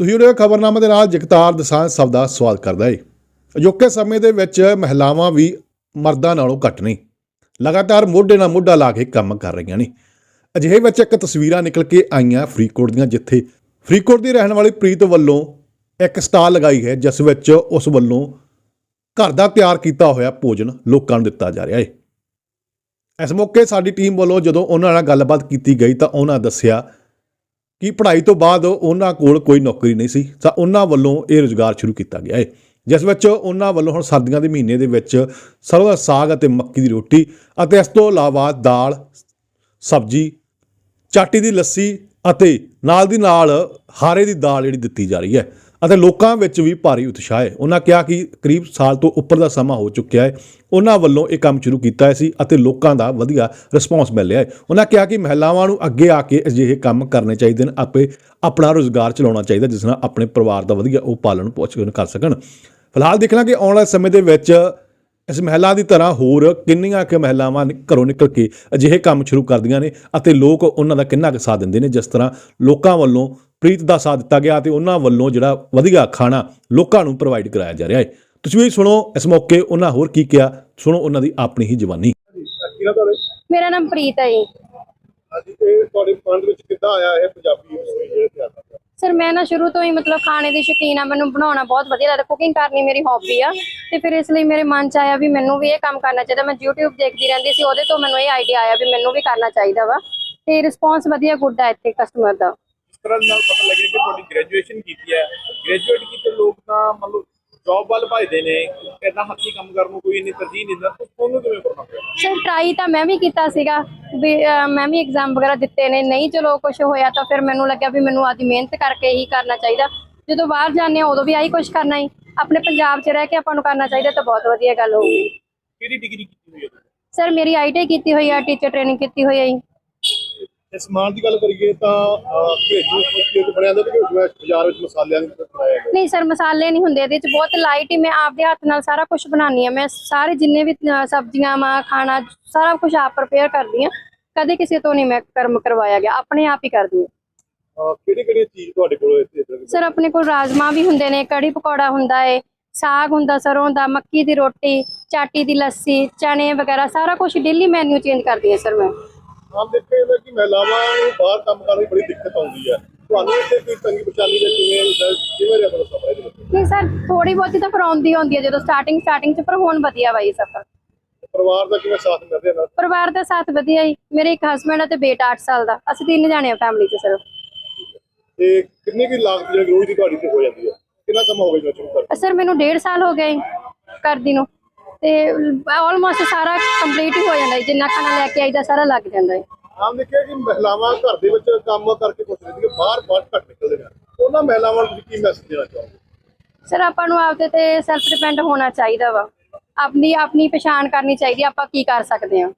ਤੁਸੀਂ ਉਹਦੇ ਖਬਰਨਾਮੇ ਦੇ ਨਾਲ ਜਗਤਾਰ ਦਸਾਂਝ ਸਭ ਦਾ ਸਵਾਗਤ ਕਰਦਾ ਏ। ਅਜੋਕੇ ਸਮੇਂ ਦੇ ਵਿੱਚ ਮਹਿਲਾਵਾਂ ਵੀ ਮਰਦਾਂ ਨਾਲੋਂ ਘੱਟ ਨਹੀਂ ਲਗਾਤਾਰ ਮੋਢੇ ਨਾਲ ਮੋਢਾ ਲਾ ਕੇ ਕੰਮ ਕਰ ਰਹੀਆਂ ਨੇ। ਅਜਿਹੇ ਵਿੱਚ ਇੱਕ ਤਸਵੀਰਾਂ ਨਿਕਲ ਕੇ ਆਈਆਂ ਫਰੀਦਕੋਟ ਦੀਆਂ, ਜਿੱਥੇ ਫਰੀਦਕੋਟ ਦੀ ਰਹਿਣ ਵਾਲੀ ਪ੍ਰੀਤ ਵੱਲੋਂ ਇੱਕ ਸਟਾਲ ਲਗਾਈ ਹੈ, ਜਿਸ ਵਿੱਚ ਉਸ ਵੱਲੋਂ ਘਰ ਦਾ ਤਿਆਰ ਕੀਤਾ ਹੋਇਆ ਭੋਜਨ ਲੋਕਾਂ ਨੂੰ ਦਿੱਤਾ ਜਾ ਰਿਹਾ ਹੈ ਇਸ ਮੌਕੇ ਸਾਡੀ ਟੀਮ ਵੱਲੋਂ ਜਦੋਂ ਉਹਨਾਂ ਨਾਲ ਗੱਲਬਾਤ ਕੀਤੀ ਗਈ ਤਾਂ ਉਹਨਾਂ ਦੱਸਿਆ ਕਿ ਪੜ੍ਹਾਈ ਤੋਂ ਬਾਅਦ ਉਹਨਾਂ ਕੋਲ ਕੋਈ ਨੌਕਰੀ ਨਹੀਂ ਸੀ, ਤਾਂ ਉਹਨਾਂ ਵੱਲੋਂ ਇਹ ਰੁਜ਼ਗਾਰ ਸ਼ੁਰੂ ਕੀਤਾ ਗਿਆ ਹੈ ਜਿਸ ਵਿੱਚ ਉਹਨਾਂ ਵੱਲੋਂ ਹੁਣ ਸਰਦੀਆਂ ਦੇ ਮਹੀਨੇ ਦੇ ਵਿੱਚ ਸਰੋਂ ਦਾ ਸਾਗ ਅਤੇ ਮੱਕੀ ਦੀ ਰੋਟੀ ਅਤੇ ਇਸ ਤੋਂ ਇਲਾਵਾ ਦਾਲ, ਸਬਜ਼ੀ, ਚਾਟੀ ਦੀ ਲੱਸੀ ਅਤੇ ਨਾਲ ਦੀ ਨਾਲ ਹਾਰੇ ਦੀ ਦਾਲ ਜਿਹੜੀ ਦਿੱਤੀ ਜਾ ਰਹੀ ਹੈ। ਅਤੇ ਲੋਕਾਂ ਵਿੱਚ ਵੀ ਭਾਰੀ ਉਤਸ਼ਾਹ ਹੈ। ਉਹਨਾਂ ਕਿਹਾ ਕਿ ਕਰੀਬ ਸਾਲ ਤੋਂ ਉੱਪਰ ਦਾ ਸਮਾਂ ਹੋ ਚੁੱਕਿਆ ਹੈ। ਉਹਨਾਂ ਵੱਲੋਂ ਇਹ ਕੰਮ ਸ਼ੁਰੂ ਕੀਤਾ ਹੈ ਸੀ ਅਤੇ ਲੋਕਾਂ ਦਾ ਵਧੀਆ ਰਿਸਪੌਂਸ ਮਿਲ ਰਿਹਾ ਹੈ। ਉਹਨਾਂ ਕਿਹਾ ਕਿ ਮਹਿਲਾਵਾਂ ਨੂੰ ਅੱਗੇ ਆ ਕੇ ਅਜਿਹੇ ਕੰਮ ਕਰਨੇ ਚਾਹੀਦੇ ਨੇ। ਆਪੇ ਆਪਣਾ ਰੋਜ਼ਗਾਰ ਚਲਾਉਣਾ ਚਾਹੀਦਾ ਜਿਸ ਨਾਲ ਆਪਣੇ ਪਰਿਵਾਰ ਦਾ ਵਧੀਆ ਉਹ ਪਾਲਣ ਪੋਸ਼ਣ ਕਰ ਸਕਣ। ਫਿਲਹਾਲ ਦੇਖਣਾ ਕਿ ਆਉਣ ਵਾਲੇ ਸਮੇਂ ਦੇ ਵਿੱਚ ਇਸ ਮਹਿਲਾ ਦੀ ਤਰ੍ਹਾਂ ਹੋਰ ਕਿੰਨੀਆਂ ਕਿ ਮਹਿਲਾਵਾਂ ਨਿ- ਘਰੋਂ ਨਿਕਲ ਕੇ ਅਜਿਹੇ ਕੰਮ ਸ਼ੁਰੂ ਕਰਦੀਆਂ ਨੇ ਅਤੇ ਲੋਕ ਉਹਨਾਂ ਦਾ ਕਿੰਨਾ ਕੁ ਸਾਥ ਦਿੰਦੇ ਨੇ ਜਿਸ ਤਰ੍ਹਾਂ ਲੋਕਾਂ ਵੱਲੋਂ ਪ੍ਰੀਤ ਦਾ ਸਾਥ ਦਿੱਤਾ ਗਿਆ ਤੇ ਉਹਨਾਂ ਵੱਲੋਂ ਜਿਹੜਾ ਵਧੀਆ ਖਾਣਾ ਲੋਕਾਂ ਨੂੰ ਪ੍ਰੋਵਾਈਡ ਕਰਾਇਆ ਜਾ ਰਿਹਾ ਹੈ। ਤੁਸੀਂ ਵੀ ਸੁਣੋ ਇਸ ਮੌਕੇ ਉਹਨਾਂ ਹੋਰ ਕੀ ਕਿਹਾ ਸੁਣੋ ਉਹਨਾਂ ਦੀ ਆਪਣੀ ਹੀ ਜ਼ਬਾਨੀ ਤੁਹਾਡੇ ਮੇਰਾ ਨਾਮ ਪ੍ਰੀਤ ਹੈ ਜੀ। ਅੱਜ ਇਹ ਤੁਹਾਡੇ ਮਨ ਵਿੱਚ ਕਿੱਦਾਂ ਆਇਆ ਇਹ ਪੰਜਾਬੀ ਜਿਹੜੇ ਤਿਆਰ ਕਰਦੇ? ਸਰ, ਮੈਂ ਨਾ ਸ਼ੁਰੂ ਤੋਂ ਹੀ ਮਤਲਬ ਖਾਣੇ ਦੀ ਸ਼ੌਕੀਨ ਆ, ਮੈਨੂੰ ਬਣਾਉਣਾ ਬਹੁਤ ਵਧੀਆ ਲੱਗਦਾ ਕੁਕਿੰਗ ਕਰਨੀ ਮੇਰੀ ਹੌਬੀ ਆ। ਤੇ ਫਿਰ ਇਸ ਲਈ ਮੇਰੇ ਮਨ ਚ ਆਇਆ ਵੀ ਮੈਨੂੰ ਵੀ ਇਹ ਕੰਮ ਕਰਨਾ ਚਾਹੀਦਾ। ਮੈਂ YouTube ਦੇਖਦੀ ਰਹਿੰਦੀ ਸੀ, ਉਹਦੇ ਤੋਂ ਮੈਨੂੰ ਇਹ ਆਈਡੀਆ ਆਇਆ ਵੀ ਮੈਨੂੰ ਵੀ ਕਰਨਾ ਚਾਹੀਦਾ ਵਾ। ਤੇ ਰਿਸਪੌਂਸ ਵਧੀਆ ਗੁੱਡ ਆ ਇੱਥੇ ਕਸਟਮਰ ਦਾ। ਇਸ ਤਰ੍ਹਾਂ ਨਾਲ ਪਤਾ ਲੱਗਿਆ ਕਿ ਤੁਹਾਡੀ ਗ੍ਰੈਜੂਏਸ਼ਨ ਕੀਤੀ ਹੈ। ਗ੍ਰੈਜੂਏਟ ਕੀਤੇ ਲੋਕ ਤਾਂ ਮਤਲਬ ਜੌਬ ਵੱਲ ਭਜਦੇ ਨੇ। ਇਦਾਂ ਹੱਥੀਂ ਕੰਮ ਕਰਨ ਨੂੰ ਕੋਈ ਇੰਨੀ ਤਰਜੀਹ ਨਹੀਂ ਦਿੰਦਾ ਤੁਹਾਨੂੰ ਕਿਵੇਂ ਕਰਨਾ ਪਿਆ? ਸਰ ਟਰਾਈ ਤਾਂ ਮੈਂ ਵੀ ਕੀਤਾ ਸੀਗਾ ਵੀ ਅਹ, ਮੈਂ ਵੀ ਐਗਜ਼ਾਮ ਵਗੈਰਾ ਦਿੱਤੇ ਨੇ ਨਹੀਂ ਚਲੋ ਕੁਝ ਹੋਇਆ ਤਾਂ ਫਿਰ ਮੈਨੂੰ ਲੱਗਿਆ ਵੀ ਮੈਨੂੰ ਆਦੀ ਮਿਹਨਤ ਕਰਕੇ ਹੀ ਕਰਨਾ ਚਾਹੀਦਾ। ਜਦੋਂ ਬਾਹਰ ਜਾਂਦੇ ਆ ਉਦੋਂ ਵੀ ਆਹੀ ਕੁਝ ਕਰਨਾ ਹੀ। ਆਪਣੇ ਪੰਜਾਬ 'ਚ ਰਹਿ ਕੇ ਆਪਾਂ ਨੂੰ ਕਰਨਾ ਚਾਹੀਦਾ ਤਾਂ ਬਹੁਤ ਵਧੀਆ ਗੱਲ ਹੋਊਗੀ। ਕਿਹੜੀ ਡਿਗਰੀ ਕੀਤੀ ਹੋਈ ਹੈ? ਤੁਸੀਂ? ਸਰ ਮੇਰੀ ਆਈਟੀ ਕੀਤੀ ਹੋਈ ਆ ਟੀਚਰ ਟ੍ਰੇਨਿੰਗ ਕੀਤੀ ਹੋਈ ਹੈ ਜੀ। ਜੇ ਸਮਾਨ ਦੀ ਗੱਲ ਕਰੀਏ ਤਾਂ ਘਰੇਲੂ ਮਸਲੇ ਤੇ ਬਣਿਆ ਜਾਂਦਾ ਕਿ ਬਾਜ਼ਾਰ ਵਿੱਚ ਮਸਾਲਿਆਂ ਦੀ ਬਣਾਇਆ ਜਾਂਦਾ। ਨਹੀਂ ਸਰ ਮਸਾਲੇ ਨਹੀਂ ਹੁੰਦੇ ਇਹਦੇ ਚ ਬਹੁਤ ਲਾਈਟ ਹੀ ਮੈਂ ਆਪਦੇ ਹੱਥ ਨਾਲ ਸਾਰਾ ਕੁਝ ਬਣਾਉਣੀ ਆ ਮੈਂ ਸਾਰੇ ਜਿੰਨੇ ਵੀ ਸਬਜ਼ੀਆਂ ਮਾ ਖਾਣਾ ਸਾਰਾ ਕੁਝ ਆਪ ਪ੍ਰਪੇਅਰ ਕਰਦੀ ਆ ਕਦੇ ਕਿਸੇ ਤੋਂ ਨਹੀਂ ਮੈਂ ਕਰਮ ਕਰਵਾਇਆ ਗਿਆ ਆਪਣੇ ਆਪ ਹੀ ਕਰਦੀ ਹਾਂ। ਕਿਹੜੀ ਕਿਹੜੀ ਚੀਜ਼ ਤੁਹਾਡੇ ਕੋਲ ਇੱਥੇ ਸਰ ਆਪਣੇ ਕੋਲ ਰਾਜਮਾ ਵੀ ਹੁੰਦੇ ਨੇ ਕੜੀ ਪਕੌੜਾ ਹੁੰਦਾ ਏ ਸਾਗ ਹੁੰਦਾ ਸਰੋਂ ਦਾ ਮੱਕੀ ਦੀ ਰੋਟੀ ਚਾਟੀ ਦੀ ਲੱਸੀ ਚਨੇ ਵਗੈਰਾ ਸਾਰਾ ਕੁਝ ਡੇਲੀ ਮੈਨੂ ਚੇਂਜ ਕਰਦੀ ਹਾਂ ਸਰ ਮੈਂ। ਆਮ ਦੇਖਿਆ ਜਾਂਦਾ ਕਿ ਮਹਿਲਾਵਾਂ ਨੂੰ ਬਾਹਰ ਕੰਮ ਕਰਨ ਦੀ ਬੜੀ ਦਿੱਕਤ ਆਉਂਦੀ ਹੈ। ਤੁਹਾਨੂੰ ਇੱਥੇ ਕੋਈ ਤੰਗੀ ਪਰੇਸ਼ਾਨੀ ਦਾ ਕਿਵੇਂ ਕਿਵੇਂ ਰਿਹਾ ਤੁਹਾਡਾ ਸਫ਼ਰ ਇਹਦੇ ਵਿੱਚ? ਨਹੀਂ ਸਰ ਥੋੜੀ ਬਹੁਤੀ ਤਾਂ ਫਿਰ ਆਉਂਦੀ ਆਉਂਦੀ ਹੈ ਜਦੋਂ ਸਟਾਰਟਿੰਗ ਸਟਾਰਟਿੰਗ ਚ ਪਰ ਹੁਣ ਵਧੀਆ ਵਾ ਸਫਰ। ਪਰਿਵਾਰ ਦਾ ਕਿਵੇਂ ਸਾਥ ਮਿਲ ਰਿਹਾ ਨਾਲ? ਪਰਿਵਾਰ ਦਾ ਸਾਥ ਵਧੀਆ ਹੀ ਮੇਰੇ ਇੱਕ ਹਸਬੰਡ ਆ ਤੇ ਬੇਟਾ 8 ਸਾਲ ਦਾ। ਅਸੀਂ ਤਿੰਨ ਜਾਣੇ ਆ ਫੈਮਿਲੀ ਚ ਸਿਰਫ। ਤੇ ਕਿੰਨੀ ਕੀ ਲਾਗਤ ਜਿਹੜੀ ਰੋਜ਼ ਦੀ ਤੁਹਾਡੀ ਤੇ ਹੋ ਜਾਂਦੀ ਹੈ? ਕਿੰਨਾ ਸਮਾਂ ਹੋ ਗਿਆ ਸ਼ੁਰੂ ਕਰ ਸਰ ਮੈਨੂੰ 1.5 ਸਾਲ ਹੋ ਗਏ ਕਰਦੀ ਨੂੰ। ਤੇ ਆਲਮੋਸਟ ਸਾਰਾ ਕੰਪਲੀਟ ਹੀ ਹੋ ਜਾਂਦਾ ਹੈ ਜਿੰਨਾ ਖਾਣਾ ਲੈ ਕੇ ਆਈਦਾ ਸਾਰਾ ਲੱਗ ਜਾਂਦਾ ਹੈ ਆਮ ਦੇਖਿਆ ਕਿ ਮਹਿਲਾਵਾਂ ਘਰ ਦੇ ਵਿੱਚ ਕੰਮ ਕਰਕੇ ਖੁਸ਼ ਰਹਿੰਦੀਆਂ ਬਾਹਰ ਬਾਹਰ ਘੱਟ ਨਿਕਲਦੇ ਨੇ। ਉਹਨਾਂ ਮਹਿਲਾਵਾਂ ਨੂੰ ਕੀ ਮੈਸੇਜ ਦੇਣਾ ਚਾਹੋਗੇ? ਸਰ ਆਪਾਂ ਨੂੰ ਆਪਦੇ ਤੇ ਸੈਲਫ ਡਿਪੈਂਡ ਹੋਣਾ ਚਾਹੀਦਾ ਵਾ। ਆਪਣੀ ਆਪਣੀ ਪਛਾਣ ਕਰਨੀ ਚਾਹੀਦੀ ਆਪਾਂ ਕੀ ਕਰ ਸਕਦੇ ਹਾਂ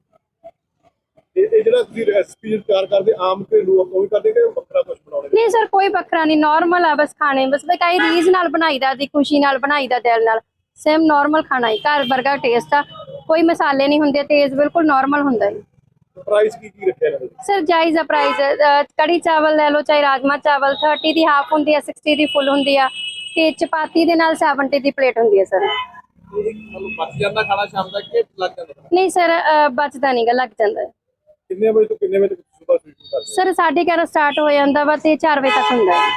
ਇਹ ਜਿਹੜਾ ਤੁਸੀਂ ਰੈਸਪੀ ਤਿਆਰ ਕਰਦੇ ਆਮ ਘਰੇਲੂ ਆਪਾਂ ਵੀ ਕਰਦੇ ਕਿ ਵੱਖਰਾ ਕੁਝ ਬਣਾਉਣੇ? ਨਹੀਂ ਸਰ ਕੋਈ ਵੱਖਰਾ ਨਹੀਂ ਨਾਰਮਲ ਆ ਬਸ ਖਾਣੇ ਬਸ ਕਈ ਰੀਜ਼ ਨਾਲ ਬਣਾਈਦਾ ਦੀ ਖੁਸ਼ੀ ਨਾਲ ਬਣਾਈਦਾ ਦਿਲ ਨਾਲ। ਸੇਮ ਨਾਰਮਲ ਖਾਣਾ ਹੀ। ਘਰ ਵਰਗਾ ਟੇਸਟ ਆ। ਕੋਈ ਮਸਾਲੇ ਨਹੀਂ ਹੁੰਦੇ ਤੇਜ਼ ਬਿਲਕੁਲ ਨਾਰਮਲ ਹੁੰਦਾ ਹੈ ਪ੍ਰਾਈਸ ਕੀ ਕੀ ਰੱਖਿਆ ਇਹਨਾਂ ਸਰ ਜਾਇਜ਼ ਆ ਪ੍ਰਾਈਸ ਕੜੀ ਚਾਵਲ ਲੈ ਲਓ ਚਾਹੇ ਰਾਜਮਾ ਚਾਵਲ 30 ਦੀ ਹਾਫ ਹੁੰਦੀ ਆ 60 ਦੀ ਫੁੱਲ ਹੁੰਦੀ ਆ। ਤੇ ਚਪਾਤੀ ਦੇ ਨਾਲ 70 ਦੀ ਪਲੇਟ ਹੁੰਦੀ ਆ ਸਰ ਮਤਲਬ ਬਚ ਜਾਂਦਾ ਖਾਣਾ ਸ਼ਾਮ ਤੱਕ ਕਿ ਲੱਗ ਜਾਂਦਾ? ਨਹੀਂ ਸਰ ਬਚਦਾ ਨਹੀਂਗਾ ਲੱਗ ਜਾਂਦਾ। ਕਿੰਨੇ ਵਜੇ ਤੋਂ ਕਿੰਨੇ ਵਜੇ ਤੱਕ ਸਵੇਰ ਸ਼ੁਰੂ ਕਰਦੇ ਸਰ 11:30 ਸਟਾਰਟ ਹੋ ਜਾਂਦਾ ਵਾ ਤੇ 4 ਵਜੇ ਤੱਕ ਹੁੰਦਾ। ਹੈ